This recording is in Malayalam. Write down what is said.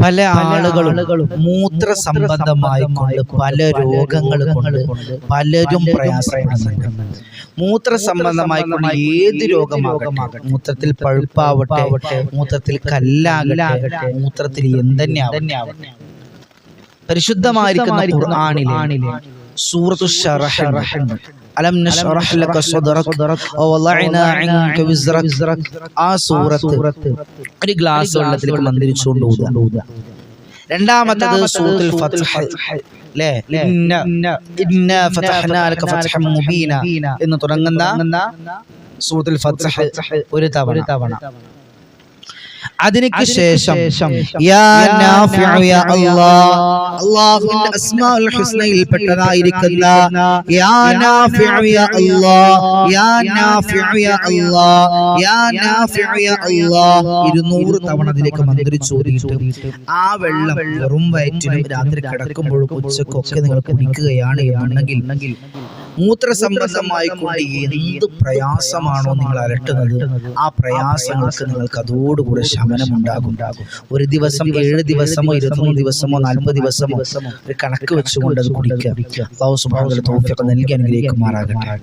പല ആളുകളും മൂത്ര സംബന്ധമായി കൊണ്ട് പല രോഗങ്ങളും കൊണ്ട് പലരും പ്രയാസപ്പെടുന്നുണ്ട്. മൂത്ര സംബന്ധമായി കൊണ്ട് ഏത് രോഗമാകട്ടെ മൂത്രത്തിൽ പഴുപ്പാവട്ടെ മൂത്രത്തിൽ കല്ലാകട്ടെ മൂത്രത്തിൽ എന്തെന്നെ ആവട്ടെ പരിശുദ്ധമായിരിക്കുന്ന ഖുർആനിലെ സൂറത്തു ശറഹ് അലം നശ്റഹ് ലക സദ്റക വവളഅന അൻക വിസ്റക ആ സൂറത്ത് ഒരു ഗ്ലാസ് വെള്ളത്തിലേക്ക് മന്ത്രിച്ചുകൊണ്ട് ഊതുക രണ്ടാമത്തത് സൂറത്തുൽ ഫത്ഹ് അല്ലേ ഇന്ന ഇന്ന ഫതഹ്നാ ലക ഫത്ഹൻ മുബീന എന്ന് തുടങ്ങുന്ന സൂറത്തുൽ ഫത്ഹ് ഒരു തവണ അതിനു ശേഷം. അല്ലാഹുവിന്റെ അസ്മാഉൽ ഹുസ്നയിൽ പെട്ടതായിരിക്കുന്ന യാ നാഫിഉ യാ അല്ലാഹ്. യാ നാഫിഉ യാ അല്ലാഹ്. യാ നാഫിഉ യാ അല്ലാഹ്. 200 തവണ അതിലേക്ക് മന്ത്രിച്ചു ഓതിയിട്ട് ആ വെള്ളം വെറും വയറ്റിനും രാത്രി കിടക്കുമ്പോഴും ഉച്ചക്കൊക്കെ നിങ്ങൾ കുടിക്കുകയാണ് എന്നുണ്ടെങ്കിൽ മൂത്ര സംബന്ധമായി കൊണ്ട് എന്ത് പ്രയാസമാണോ നിങ്ങൾ അലട്ടുന്നത്? ആ പ്രയാസങ്ങൾക്ക് നിങ്ങൾക്ക് അതോടുകൂടെ ശമനം ഉണ്ടാകും ഒരു ദിവസം ഏഴ് ദിവസമോ ഇരുപത്തൊന്ന് ദിവസമോ നാൽപ്പത് ദിവസമോ ഒരു കണക്ക് വെച്ചുകൊണ്ട് അത് കുടിക്കുക. അള്ളാഹു സുബ്ഹാനഹു തോഫിയൊക്കെ നൽകി അനുഗ്രഹിക്കുമാറാകട്ടെ.